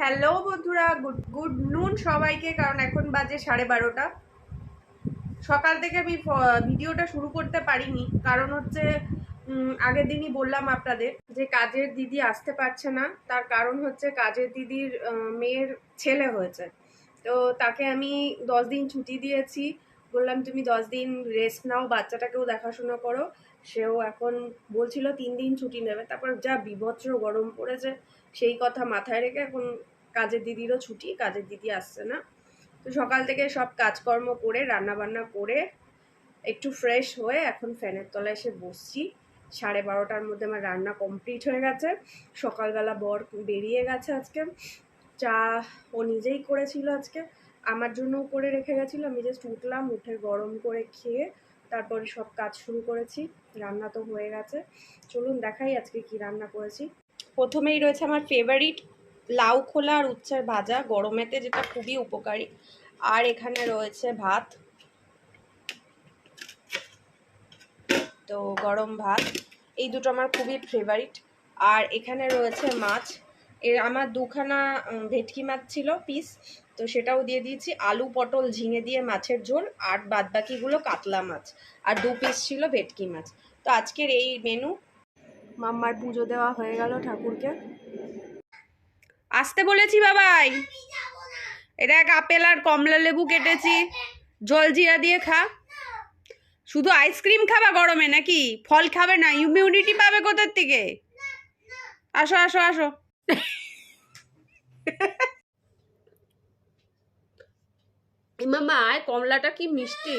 Hello বন্ধুরা, good good নুন সবাইকে, কারণ এখন বাজে সাড়ে বারোটা। সকাল থেকে আমি ভিডিওটা শুরু করতে পারিনি, কারণ হচ্ছে আগের দিনই বললাম আপনাদের যে কাজের দিদি আসতে পারছে না, তার কারণ হচ্ছে কাজের দিদির মেয়ের ছেলে হয়েছে। তো তাকে আমি দশ দিন ছুটি দিয়েছি, বললাম তুমি দশ দিন রেস্ট নাও, বাচ্চাটাকেও দেখাশোনা করো। সেও এখন বলছিল তিন দিন ছুটি নেবে। তারপর যা বিভৎস গরম পড়েছে, সেই কথা মাথায় রেখে এখন কাজের দিদিরও ছুটি, কাজের দিদি আসছে না। তো সকাল থেকে সব কাজকর্ম করে রান্না বান্না করে, একটু ফ্রেশ হয়ে এখন ফ্যানের তলায় এসে বসছি। সাড়ে বারোটার মধ্যে আমার রান্না কমপ্লিট হয়ে গেছে। সকালবেলা বর বেরিয়ে গেছে আজকে। চা ও নিজেই করেছিল আজকে। আমার জন্যও করে রেখে গেছিল। আমি জাস্ট উঠলাম, উঠে গরম করে খেয়ে তারপরে সব কাজ শুরু করেছি। রান্না তো হয়ে গেছে। চলুন দেখাই আজকে কি রান্না করেছি। প্রথমেই রয়েছে আমার ফেভারিট লাউ খোলা আর উচ্ছের ভাজা। গরমেতে যেটা খুবই উপকারী। আর এখানে রয়েছে ভাত। তো গরম ভাত। এই দুটো আমার খুবই ফেভারিট আর এখানে রয়েছে মাছ। এর আমার দুখানা ভেটকি মাছ ছিল পিস তো সেটাও দিয়ে দিয়েছি। আলু পটল ঝিঙে দিয়ে মাছের ঝোল আর বাদবাকিগুলো কাতলা মাছ। আর দু পিস ছিল ভেটকি মাছ। তো আজকের এই মেনু মাম্মার পুজো দেওয়া হয়ে গেল ঠাকুরকে। আসতে বলেছি বাবাই। এটা এক আপেল আর কমলা লেবু কেটেছি। জল জিরা দিয়ে খা। শুধু আইসক্রিম খাবা গরমে নাকি? ফল খাবে না ইমিউনিটি পাবে কোথার থেকে? আসো আসো আসো। মামা আয় কমলাটা কি মিষ্টি?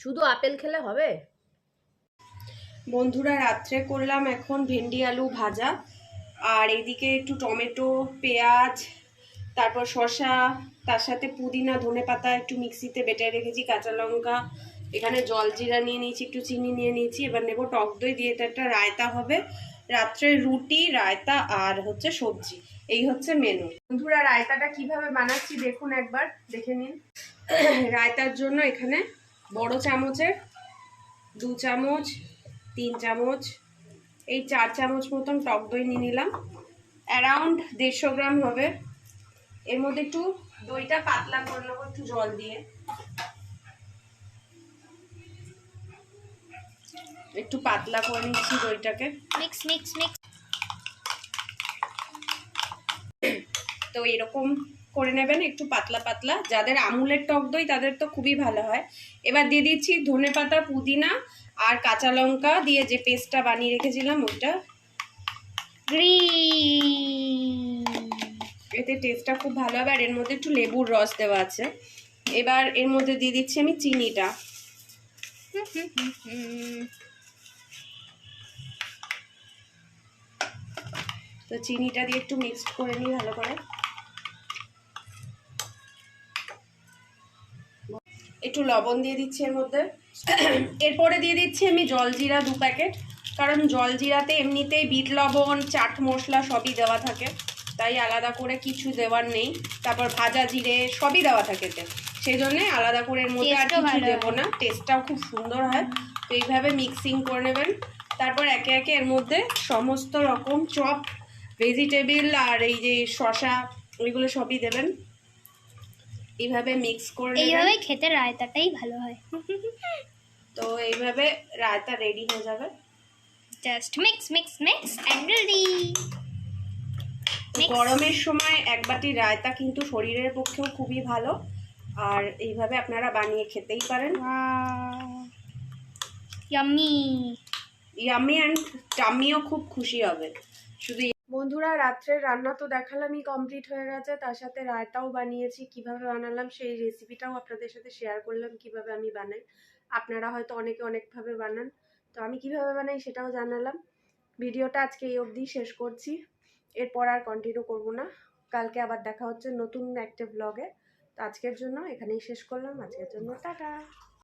শুধু আপেল খেলে হবে? বন্ধুরা, রাত্রে করলাম এখন ভেন্ডি আলু ভাজা। আর এদিকে একটু টমেটো, পেঁয়াজ, তারপর শসা, তার সাথে পুদিনা, ধনে পাতা একটু মিক্সিতে বেটে রেখেছি, কাঁচা লঙ্কা। এখানে জল জিরা নিয়ে নিয়েছি, একটু চিনি নিয়ে নিয়েছি। এবার নেব টক দই দিয়ে এটা একটা রায়তা হবে। রাত্রে রুটি রায়তা আর হচ্ছে সবজি। এই হচ্ছে মেনু বন্ধুরা রায়তাটা কীভাবে বানাচ্ছি দেখুন একবার দেখে নিন। রায়তার জন্য এখানে বড় চামচের দু চামচ তিন চামচ এই চার চামচ মতন টক দই নিয়ে নিলাম। অ্যারাউন্ড দেড়শো গ্রাম হবে। এর মধ্যে একটু দইটা পাতলা করে নেব একটু জল দিয়ে। একটু পাতলা করে নিচ্ছি দইটাকে। মিক্স মিক্স মিক্স তো এরকম করে নেবেন একটু পাতলা পাতলা। যাদের আমুলের টক দই তাদের তো খুবই ভালো হয়। এবার দিয়ে দিচ্ছি ধনে পাতা পুদিনা আর কাঁচা লঙ্কা দিয়ে যে পেস্টটা বানিয়ে রেখেছিলাম ওইটা। এতে টেস্টটা খুব ভালো হবে আর এর মধ্যে একটু লেবুর রস দেওয়া আছে। এবার এর মধ্যে দিয়ে দিচ্ছি আমি চিনিটা। তো চিনিটা দিয়ে একটু মিক্সড করে নিই ভালো করে। একটু লবণ দিয়ে দিচ্ছি এর মধ্যে। এরপরে দিয়ে দিচ্ছি আমি জলজিরা দু প্যাকেট কারণ জলজিরাতে এমনিতেই বিট লবণ চাট মশলা সবই দেওয়া থাকে। তাই আলাদা করে কিছু দেওয়ার নেই। তারপর ভাজা জিরে সবই দেওয়া থাকে সেই জন্যে আলাদা করে এর মধ্যে আর কিছু দেবো না। টেস্টটাও খুব সুন্দর হয়। তো এইভাবে মিক্সিং করে নেবেন। তারপর একে একে এর মধ্যে সমস্ত রকম চপ ভেজিটেবিল আর এই যে শশা ওইগুলো সবই দেবেন। এইভাবে মিক্স করে এইভাবে খেতে রায়তাটাই ভালো হয়। তো এইভাবে রায়তা রেডি হয়ে যাবে। Just mix mix mix and ready গরমের সময় এক বাটি রায়তা কিন্তু শরীরের পক্ষেও খুবই ভালো। আর এইভাবে আপনারা বানিয়ে খেতেই পারেন। ইয়াম্মি ইয়ামি অ্যান্ড টামিও খুব খুশি হবে। শুধু বন্ধুরা, রাত্রের রান্না তো দেখালামই কমপ্লিট হয়ে গেছে। তার সাথে রায়তাও বানিয়েছি, কীভাবে বানালাম সেই রেসিপিটাও আপনাদের সাথে শেয়ার করলাম, কীভাবে আমি বানাই। আপনারা হয়তো অনেকে অনেকভাবে বানান। তো আমি কীভাবে বানাই সেটাও জানালাম। ভিডিওটা আজকে এই অবধি শেষ করছি। এরপর আর কন্টিনিউ করব না। কালকে আবার দেখা হচ্ছে নতুন একটা ব্লগে তো আজকের জন্য এখানেই শেষ করলাম। আজকের জন্য টাটা!